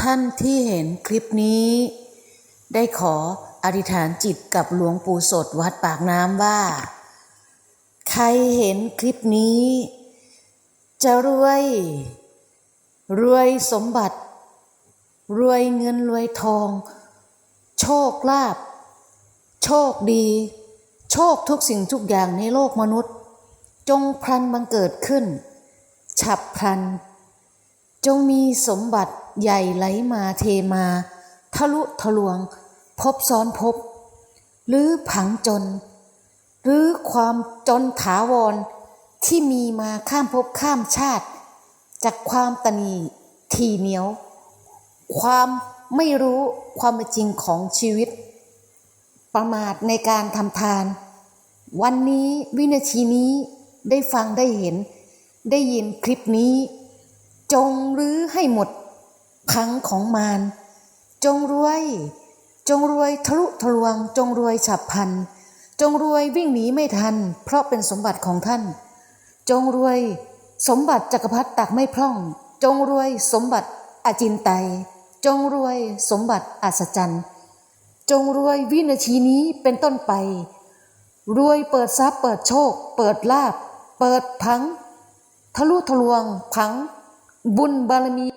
ท่านที่เห็นคลิปนี้ ได้ขออธิษฐานจิตกับหลวงปู่สดวัดปากน้ำว่า ใครเห็นคลิปนี้ จะรวย รวยสมบัติ รวยเงินรวยทอง โชคลาภโชคดี โชคทุกสิ่งทุกอย่างในโลกมนุษย์ จงพลันบังเกิดขึ้น ฉับพลัน จงมีสมบัติ ใหญ่ไหลมาเทมา ทะลุทะลวง พบซ้อนพบ หรือผังจน หรือความจนถาวรที่มีมาข้ามภพข้ามชาติ จากความตนีทีเหนียว ความไม่รู้ความจริงของชีวิต ประมาทในการทำทาน วันนี้วินาทีนี้ได้ฟังได้เห็น ได้ยินคลิปนี้ จงรื้อให้หมด พังของมารจงรวย จงรวยทะลุทะลวง จงรวยฉับพลัน จงรวยวิ่งหนีไม่ทัน เพราะเป็นสมบัติของท่าน จงรวยสมบัติจักรพรรดิตักไม่พร่อง จงรวยสมบัติอาจินไต จงรวยสมบัติอัศจรรย์จงรวยวินาทีนี้เป็นต้นไป รวยเปิดทรัพย์เปิดโชค เปิดลาบ เปิดพัง ทะลุทะลวง พัง บุญบารมี